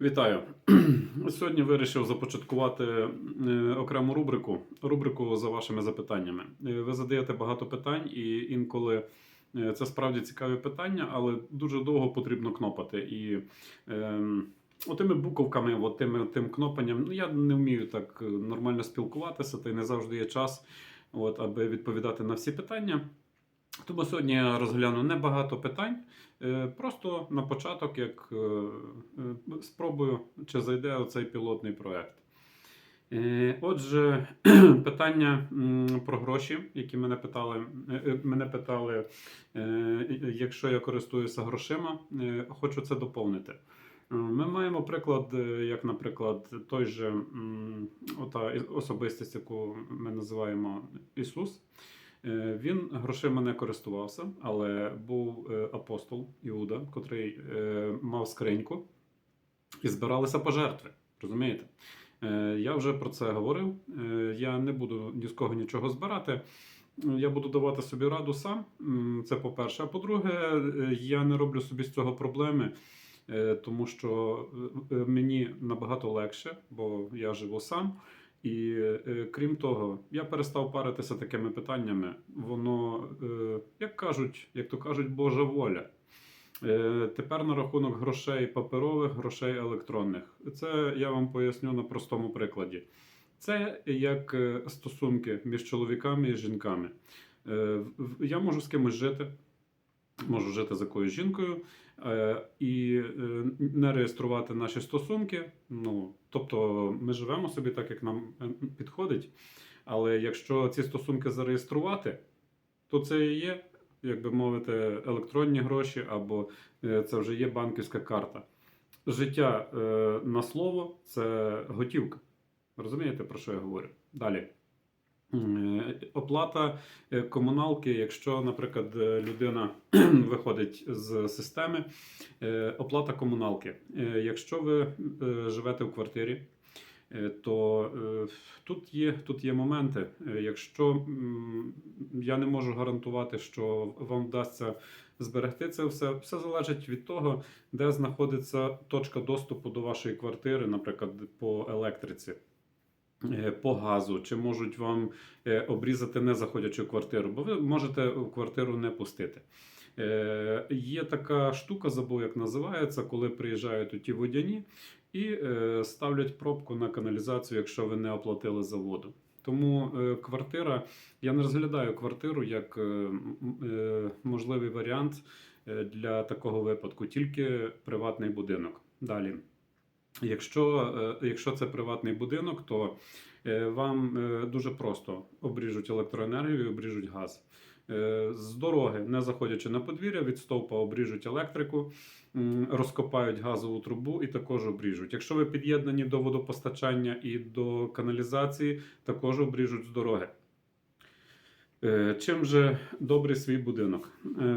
Вітаю! Сьогодні вирішив започаткувати е, окрему рубрику. Рубрику за вашими запитаннями. Е, Ви задаєте багато питань, і інколи е, це справді цікаві питання, але дуже довго потрібно кнопати. І е, отими буковками, от тими, тим кнопанням, ну я не вмію так нормально спілкуватися, та й не завжди є час, от, аби відповідати на всі питання. Тому сьогодні я розгляну небагато питань. Е, Просто на початок, як е, е, спробую, чи зайде оцей пілотний проект. Отже, питання про гроші, які мене питали. Мене питали, якщо я користуюся грошима, хочу це доповнити. Ми маємо приклад, як, наприклад, той же ота особистість, яку ми називаємо Ісус. Е, Він грошима не користувався, але був е, апостол Іуда, котрий е, мав скриньку і збиралися пожертви. Розумієте? Я вже про це говорив. Я не буду ні з кого нічого збирати. Я буду давати собі раду сам. Це по-перше. А по-друге, я не роблю собі з цього проблеми, тому що мені набагато легше, бо я живу сам. І е, крім того, я перестав паритися такими питаннями. Воно, е, як кажуть, як то кажуть, Божа воля. Е, Тепер на рахунок грошей паперових, грошей електронних. Це я вам поясню на простому прикладі. Це як е, стосунки між чоловіками і жінками. Е, Я можу з кимось жити, можу жити з якоюсь жінкою е, і е, не реєструвати наші стосунки. Ну, тобто ми живемо собі так, як нам е, підходить. Але якщо ці стосунки зареєструвати, то це і є, як би мовити, електронні гроші, або це вже є банківська карта. Життя на слово це готівка. Розумієте, про що я говорю? Далі. Е, Оплата е, комуналки, якщо, наприклад, е, людина виходить з системи, оплата комуналки. Якщо ви живете в квартирі, то тут є, тут є моменти. Якщо я не можу гарантувати, що вам вдасться зберегти це все, все залежить від того, де знаходиться точка доступу до вашої квартири, наприклад, по електриці. Е, По газу, чи можуть вам е, обрізати не заходячи квартиру, бо ви можете в квартиру не пустити. Е, Є така штука, забув, як називається, коли приїжджають у ті водяні і ставлять пробку на каналізацію, якщо ви не оплатили за воду. Тому квартира, я не розглядаю квартиру як можливий варіант для такого випадку, тільки приватний будинок. Далі. Якщо, е, якщо це приватний будинок, то е, вам е, дуже просто обріжуть електроенергію і обріжуть газ. З дороги, не заходячи на подвір'я, від стовпа обріжуть електрику, розкопають газову трубу і також обріжуть. Якщо ви під'єднані до водопостачання і до каналізації, також обріжуть з дороги. Чим же добрий свій будинок?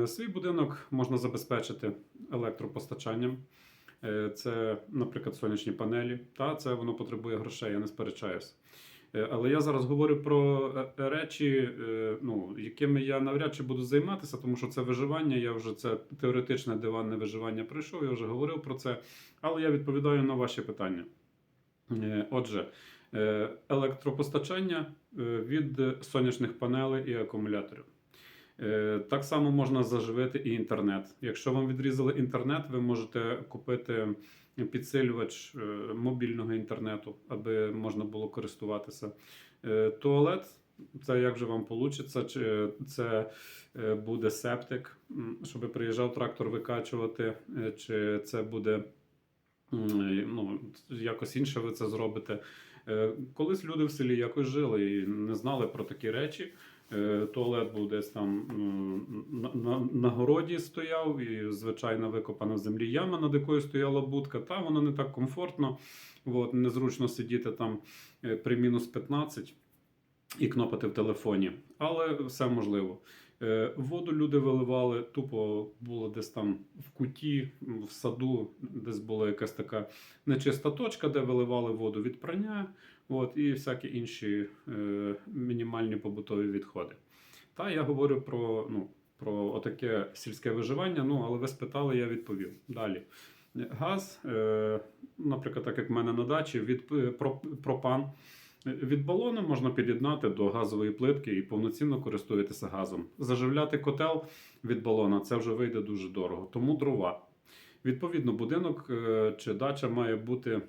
Свій будинок можна забезпечити електропостачанням. Е, Це, наприклад, сонячні панелі. Та це воно потребує грошей, я не сперечаюся. Е, Але я зараз говорю про е, речі, ну, якими я навряд чи буду займатися, тому що це виживання. Я вже це теоретичне диванне виживання пройшов, я вже говорив про це. Але я відповідаю на ваші питання. Отже, електропостачання від сонячних панелей і акумуляторів. Е, Так само можна заживити і інтернет. Якщо вам відрізали інтернет, ви можете купити підсилювач е, мобільного інтернету, аби можна було користуватися. Е, Туалет це як же вам вийде, чи це буде септик, щоб приїжджав трактор викачувати, чи це буде ну, якось інше ви це зробите. Е, Колись люди в селі якось жили і не знали про такі речі. Е, Туалет був десь там на, на, на городі стояв, і звичайно викопана в землі яма, над якою стояла будка. Та воно не так комфортно, от, незручно сидіти там е, при мінус 15 і кнопати в телефоні. Але все можливо. Е, Воду люди виливали, тупо було десь там в куті, в саду, десь була якась така нечиста точка, де виливали воду від прання, от, і всякі інші е, мінімальні побутові відходи. Та я говорю про, ну, про отаке сільське виживання, ну, але ви спитали, я відповів. Далі. газ, е, наприклад, так як в мене на дачі, від е, про- пропан. Від балона можна під'єднати до газової плитки і повноцінно користуватися газом. Заживляти котел від балона це вже вийде дуже дорого, тому дрова. Відповідно, будинок е, чи дача має бути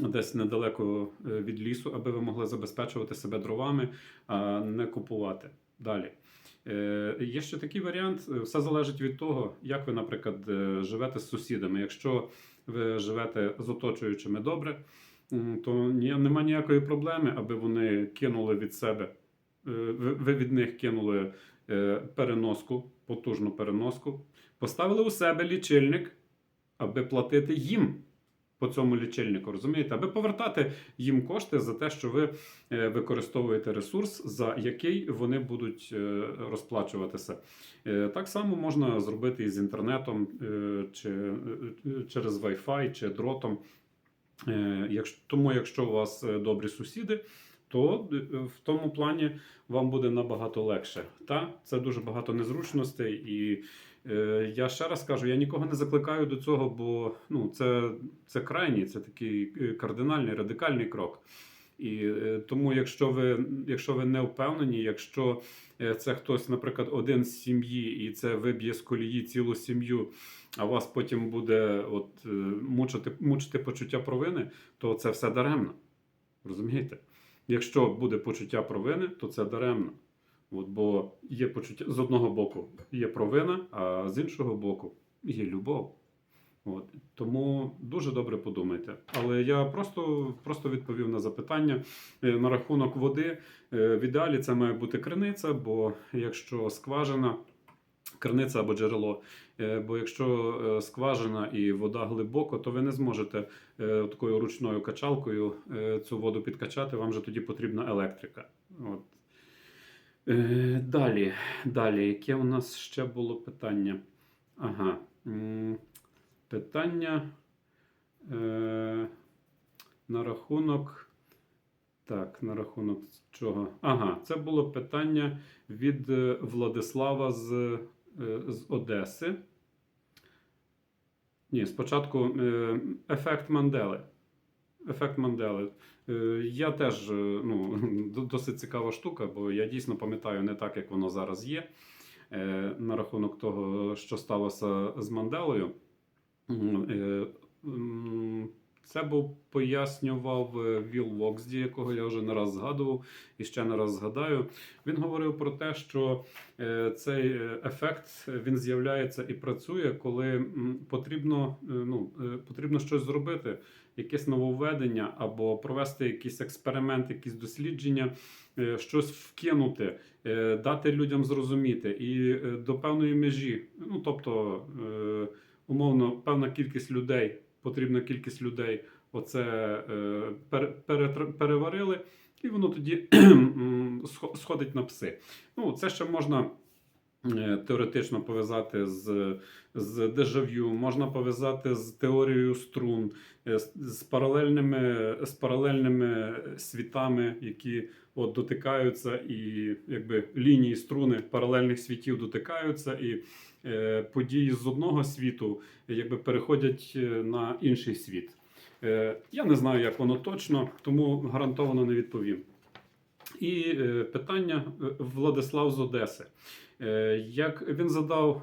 десь недалеко е, від лісу, аби ви могли забезпечувати себе дровами, а не купувати. Далі. Е, Є ще такий варіант. Все залежить від того, як ви, наприклад, живете з сусідами. Якщо ви живете з оточуючими добре, то нема ніякої проблеми, аби вони кинули від себе. е, Ви від них кинули е, переноску, потужну переноску, поставили у себе лічильник, аби платити їм по цьому лічильнику, розумієте, аби повертати їм кошти за те, що ви е, використовуєте ресурс, за який вони будуть розплачуватися. Так само можна зробити і з інтернетом, чи через Wi-Fi, чи дротом. Е, якщо- Тому, якщо у вас е, добрі сусіди, то е, в тому плані вам буде набагато легше. Та це дуже багато незручностей, і е, я ще раз кажу, я нікого не закликаю до цього, бо ну це, це крайній, це такий кардинальний, радикальний крок. І е, тому, якщо ви, якщо ви не впевнені, якщо е, це хтось, наприклад, один з сім'ї, і це виб'є з колії цілу сім'ю, а вас потім буде от, е, мучити, мучити почуття провини, то це все даремно. Розумієте? Якщо буде почуття провини, то це даремно. От, бо є почуття з одного боку є провина, а з іншого боку є любов. От. Тому дуже добре подумайте. Але я просто, просто відповів на запитання Е, на рахунок води. Е, В ідеалі це має бути криниця, бо якщо скважина, криниця або джерело, е, бо якщо скважина і вода глибоко, то ви не зможете такою ручною качалкою цю воду підкачати, вам же тоді потрібна електрика. От. Далі, далі, яке у нас ще було питання? Ага. Питання е, на рахунок. Так, на рахунок чого? Ага, це було питання від е, Владислава з, е, з Одеси. Ні, спочатку е, ефект Мандели. Ефект Мандели. Я теж ну, досить цікава штука, бо я дійсно пам'ятаю не так, як воно зараз є. На рахунок того, що сталося з Манделою. Е, Це був пояснював е, Віл Воксді, якого я вже не раз згадував і ще не раз згадаю. Він говорив про те, що е, цей ефект він з'являється і працює, коли потрібно, ну, потрібно щось зробити, якесь нововведення або провести якийсь експеримент, якісь дослідження, щось вкинути, дати людям зрозуміти і до певної межі, ну тобто, умовно, певна кількість людей, потрібна кількість людей, оце е, перетр- переварили, і воно тоді сходить на пси. Ну, це ще можна. е, Теоретично пов'язати з, з дежав'ю, можна пов'язати з теорією струн, е, з, з паралельними, з паралельними світами, які от дотикаються, і якби лінії струни паралельних світів дотикаються, і події з одного світу якби переходять е, на інший світ. Е, я не знаю, як воно точно, тому гарантовано не відповім. І е, питання е, Владислав з Одеси. Е, Як він задав,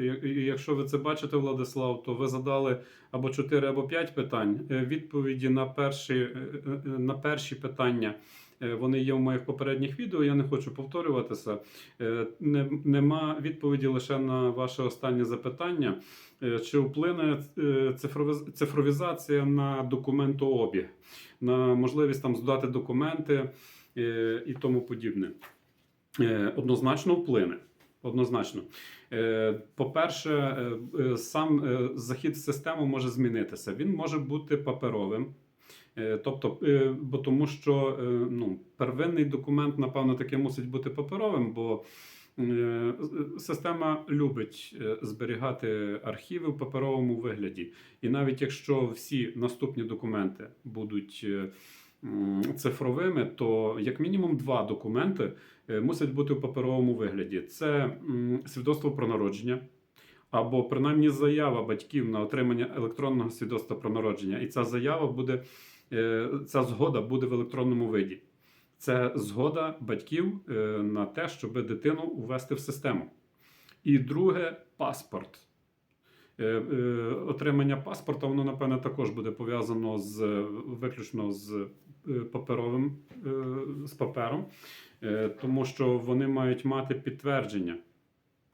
е, якщо ви це бачите, Владислав, то ви задали або 4, або 5 питань. Е, Відповіді на перші, е, е, на перші питання е, вони є в моїх попередніх відео. Я не хочу повторюватися. Е, нема відповіді лише на ваше останнє запитання. Е, Чи вплине е, цифровізація на документообіг, на можливість там здати документи е, і тому подібне? Е, Однозначно вплине. Однозначно. Е, По-перше, е, е, сам е, захід в систему може змінитися. Він може бути паперовим. Е, Тобто, е, бо тому що е, ну, первинний документ, напевно, таки мусить бути паперовим, бо система любить зберігати архіви в паперовому вигляді. І навіть якщо всі наступні документи будуть цифровими, то як мінімум два документи мусять бути в паперовому вигляді: це свідоцтво про народження, або принаймні заява батьків на отримання електронного свідоцтва про народження. І ця заява буде, ця згода буде в електронному виді. Це згода батьків е, на те, щоб дитину ввести в систему. І друге паспорт. Е, е, Отримання паспорта, воно, напевне, також буде пов'язано з виключно з е, паперовим е, з папером, е, тому що вони мають мати підтвердження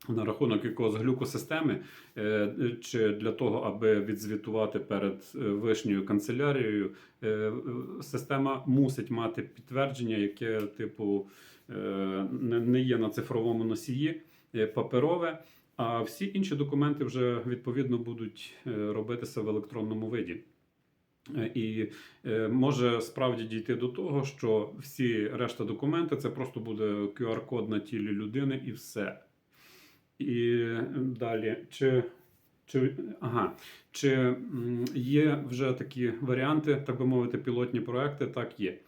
на рахунок якогось глюкосистеми, е, чи для того, аби відзвітувати перед е, вишньою канцелярією, е, система мусить мати підтвердження, яке, типу, не є на цифровому носії, паперове. А всі інші документи вже відповідно будуть робитися в електронному виді. І може справді дійти до того, що всі решта документи це просто буде QR-код на тілі людини і все. І далі, чи, чи, ага, чи є вже такі варіанти, так би мовити, пілотні проекти? Так є.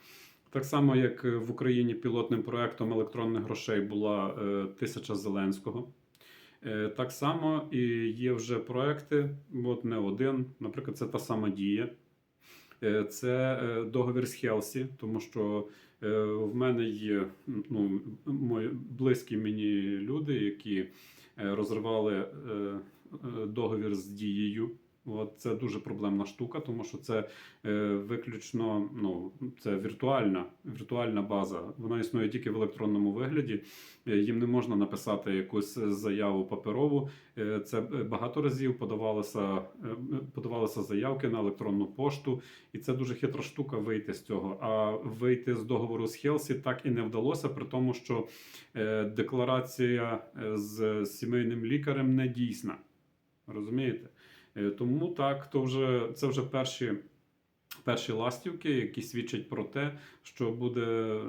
Так само, як в Україні пілотним проектом електронних грошей була е, тисяча Зеленського. Е, Так само і є вже проекти, от не один. Наприклад, це та сама дія. Е, Це е, договір з Хелсі, тому що е, в мене є ну, мої близькі мені люди, які розривали договір з дією. От це дуже проблемна штука, тому що це е, виключно ну, це віртуальна, віртуальна база. Вона існує тільки в електронному вигляді. Е, Їм не можна написати якусь заяву паперову. Е, Це е, багато разів подавалося, е, подавалися заявки на електронну пошту, і це дуже хитра штука вийти з цього. А вийти з договору з Хелсі так і не вдалося, при тому, що е, декларація е, з сімейним лікарем не дійсна. Розумієте? Е, Тому так, то вже це вже перші. Перші ластівки, які свідчать про те, що буде е,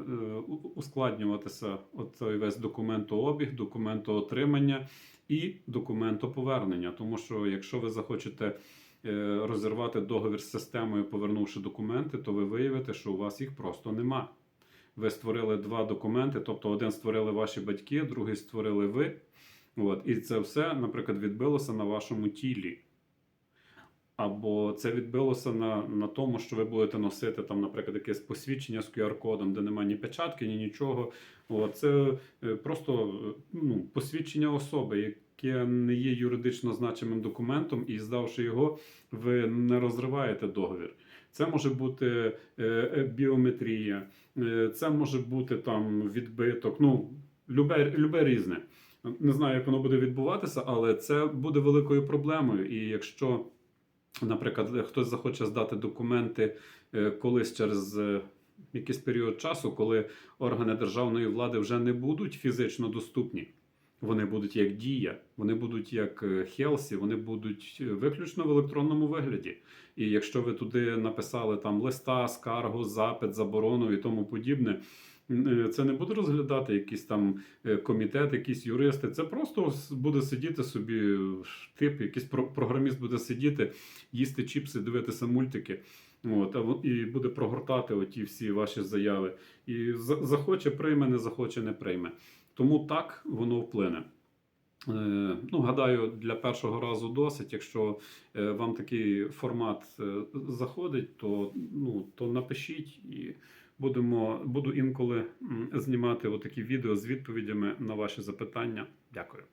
ускладнюватися оцей весь документообіг, документоотримання і документоповернення. Тому що якщо ви захочете е, розірвати договір з системою, повернувши документи, то ви виявите, що у вас їх просто нема. Ви створили два документи, тобто один створили ваші батьки, другий створили ви. От, і це все, наприклад, відбилося на вашому тілі. Або це відбилося на, на тому, що ви будете носити там, наприклад, якесь посвідчення з QR-кодом, де немає ні печатки, ні нічого. От, це е, просто е, ну, посвідчення особи, яке не є юридично значимим документом, і здавши його, ви не розриваєте договір. Це може бути е, біометрія, це може бути там відбиток. Ну, любе, любе різне. Не знаю, як воно буде відбуватися, але це буде великою проблемою. І якщо наприклад, хтось захоче здати документи е, колись через е, якийсь період часу, коли органи державної влади вже не будуть фізично доступні. Вони будуть як дія, вони будуть як е, Хелсі, вони будуть виключно в електронному вигляді. І якщо ви туди написали там листа, скаргу, запит, заборону і тому подібне, це не буде розглядати якийсь там е, комітет, якісь юристи. Це просто буде сидіти собі е, тип, якийсь програміст буде сидіти, їсти чіпси, дивитися мультики. От, і буде прогортати оті всі ваші заяви. І захоче прийме, не захоче, не прийме. Тому так воно вплине. Е, Ну, гадаю, для першого разу досить. Якщо е, вам такий формат е, заходить, то, ну, то напишіть і будемо, буду інколи знімати отакі відео з відповідями на ваші запитання. Дякую.